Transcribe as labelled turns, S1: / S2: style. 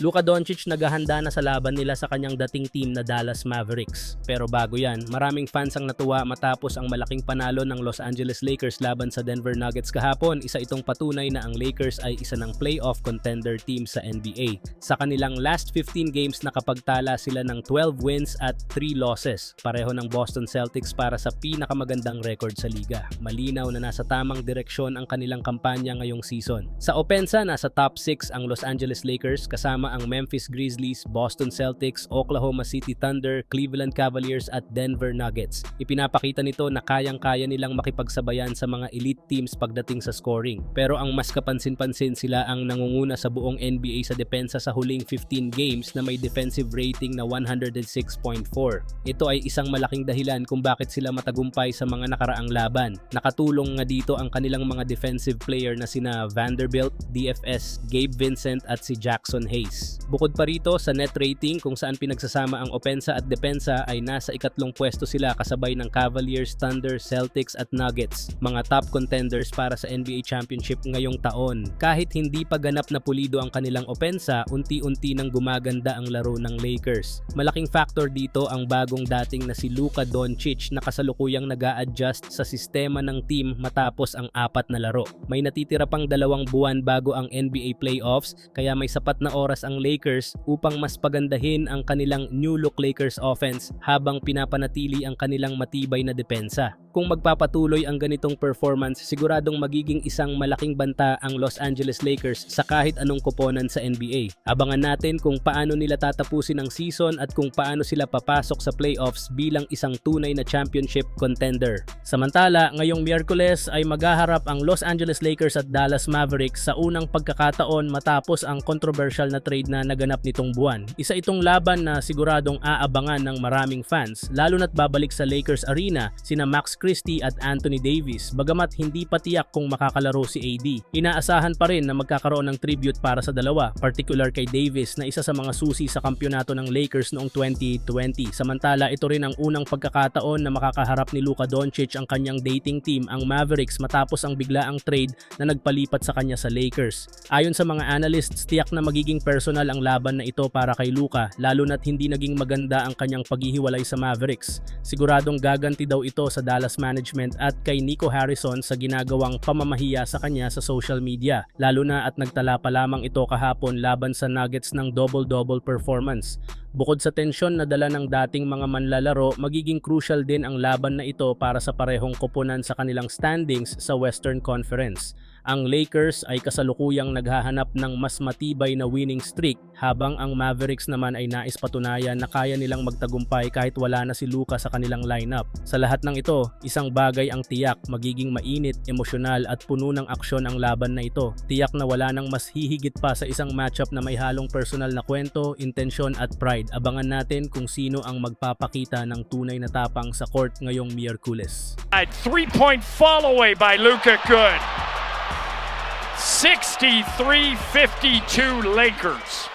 S1: Luka Doncic naghahanda na sa laban nila sa kanyang dating team na Dallas Mavericks. Pero bago yan, maraming fans ang natuwa matapos ang malaking panalo ng Los Angeles Lakers laban sa Denver Nuggets kahapon. Isa itong patunay na ang Lakers ay isa ng playoff contender team sa NBA. Sa kanilang last 15 games nakapagtala sila ng 12 wins at 3 losses. Pareho ng Boston Celtics para sa pinakamagandang record sa liga. Malinaw na nasa tamang direksyon ang kanilang kampanya ngayong season. Sa opensa, nasa top 6 ang Los Angeles Lakers kasama ang Memphis Grizzlies, Boston Celtics, Oklahoma City Thunder, Cleveland Cavaliers at Denver Nuggets. Ipinapakita nito na kayang-kaya nilang makipagsabayan sa mga elite teams pagdating sa scoring. Pero ang mas kapansin-pansin sila ang nangunguna sa buong NBA sa depensa sa huling 15 games na may defensive rating na 106.4. Ito ay isang malaking dahilan kung bakit sila matagumpay sa mga nakaraang laban. Nakatulong nga dito ang kanilang mga defensive player na sina Vanderbilt, DFS, Gabe Vincent at si Jackson Hayes. Bukod pa rito sa net rating kung saan pinagsasama ang opensa at depensa ay nasa ikatlong pwesto sila kasabay ng Cavaliers, Thunder, Celtics at Nuggets, mga top contenders para sa NBA Championship ngayong taon. Kahit hindi pa ganap na pulido ang kanilang opensa, unti-unti nang gumaganda ang laro ng Lakers. Malaking factor dito ang bagong dating na si Luka Doncic na kasalukuyang nag adjust sa sistema ng team matapos ang apat na laro. May natitira pang dalawang buwan bago ang NBA playoffs kaya may sapat na oras ang Lakers upang mas pagandahin ang kanilang new look Lakers offense habang pinapanatili ang kanilang matibay na depensa. Kung magpapatuloy ang ganitong performance, siguradong magiging isang malaking banta ang Los Angeles Lakers sa kahit anong koponan sa NBA. Abangan natin kung paano nila tatapusin ang season at kung paano sila papasok sa playoffs bilang isang tunay na championship contender. Samantala, ngayong Miyerkules ay maghaharap ang Los Angeles Lakers at Dallas Mavericks sa unang pagkakataon matapos ang controversial na trade na naganap nitong buwan. Isa itong laban na siguradong aabangan ng maraming fans, lalo na't babalik sa Lakers Arena sina Max Christie at Anthony Davis bagamat hindi pa tiyak kung makakalaro si AD. Inaasahan pa rin na magkakaroon ng tribute para sa dalawa, particular kay Davis na isa sa mga susi sa kampyonato ng Lakers noong 2020. Samantala, ito rin ang unang pagkakataon na makakaharap ni Luka Doncic ang kanyang dating team, ang Mavericks matapos ang biglaang trade na nagpalipat sa kanya sa Lakers. Ayon sa mga analysts, tiyak na magiging personal ang laban na ito para kay Luka, lalo na't hindi naging maganda ang kanyang paghihiwalay sa Mavericks. Siguradong gaganti daw ito sa Dallas management at kay Nico Harrison sa ginagawang pamamahiya sa kanya sa social media, lalo na at nagtala pa lamang ito kahapon laban sa Nuggets ng double-double performance. Bukod sa tensyon na dala ng dating mga manlalaro, magiging crucial din ang laban na ito para sa parehong koponan sa kanilang standings sa Western Conference. Ang Lakers ay kasalukuyang naghahanap ng mas matibay na winning streak habang ang Mavericks naman ay nais patunayan na kaya nilang magtagumpay kahit wala na si Luka sa kanilang lineup. Sa lahat ng ito, isang bagay ang tiyak, magiging mainit, emosyonal at puno ng aksyon ang laban na ito. Tiyak na wala nang mas hihigit pa sa isang matchup na may halong personal na kwento, intensyon at pride. Abangan natin kung sino ang magpapakita ng tunay na tapang sa court ngayong Miyerkules.
S2: Three-point fall away by Luca. Good. 63-52 Lakers.